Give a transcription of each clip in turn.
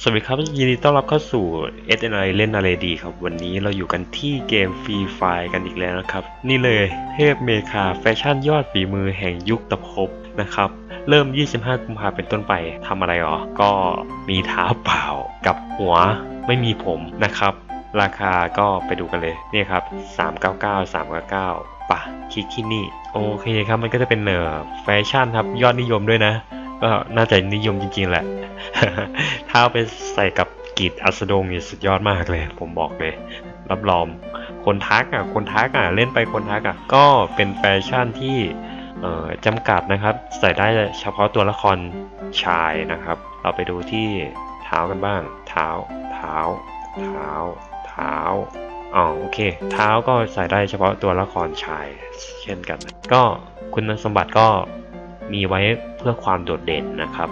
สวัสดีครับยินดีต้อนรับเข้าสู่ s n i เล่นอะไรดีครับ วันนี้เราอยู่กันที่เกมฟรีไฟกันอีกแล้วนะครับ นี่เลยเทพเมคาแฟชั่นยอดฝีมือแห่งยุคตะภพนะครับ เริ่ม 25 กุมภาเป็นต้นไปทำอะไรหรอก็มีเท้าเปล่ากับหัวไม่มีผมนะครับ ราคาก็ไปดูกันเลยนี่ครับ 399 399ป่ะคลิกที่นี่ โอเคครับมันก็จะเป็นเนอแฟชั่นครับยอดนิยมด้วยนะ ก็น่าจะนิยมจริงๆแหละ ถ้าไปใส่กับกีดอัสดงนี่สุดยอดมากเลย ผมบอกเลย รับรอง คนทักอะ คนทักอะ เล่นไปคนทักอะ ก็เป็นแฟชั่นที่จำกัดนะครับ ใส่ได้เฉพาะตัวละครชายนะครับ เราไปดูที่เท้ากันบ้าง เท้า เท้า เท้า เท้าอ๋อโอเค เท้าก็ใส่ได้เฉพาะตัวละครชาย เช่นกัน ก็คุณสมบัติก็ มีไว้เพื่อความโดดเด่นนะครับ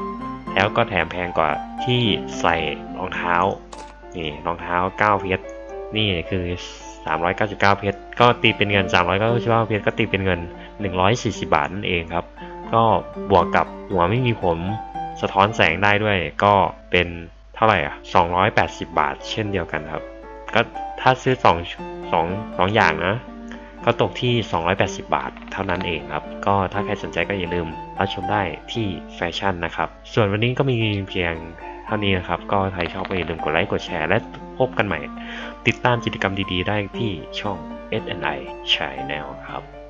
แล้วก็แถมแพงกว่าที่ใส่รองเท้า นี่รองเท้า 9 เพชร นี่คือ 399 เพชร ก็ตีเป็นเงิน 399เพชรก็ตีเป็นเงิน 140 บาทนั่นเองครับ ก็บวกกับหัวไม่มีผมสะท้อนแสงได้ด้วยก็เป็นเท่าไหร่อะ 280 บาท เช่นเดียวกันครับ ก็ถ้าซื้อ2 2 2อย่างนะ ก็ตกที่ 280 บาท เท่านั้นเองครับ ก็ถ้าใครสนใจก็อย่าลืมรับชมได้ที่แฟชั่นนะครับ ส่วนวันนี้ก็มีเพียงเท่านี้นะครับ ก็ใครชอบก็อย่าลืมกดไลค์ กดแชร์ และพบกันใหม่ ติดตามกิจกรรมดีๆ ได้ที่ช่อง SNI Channel ครับ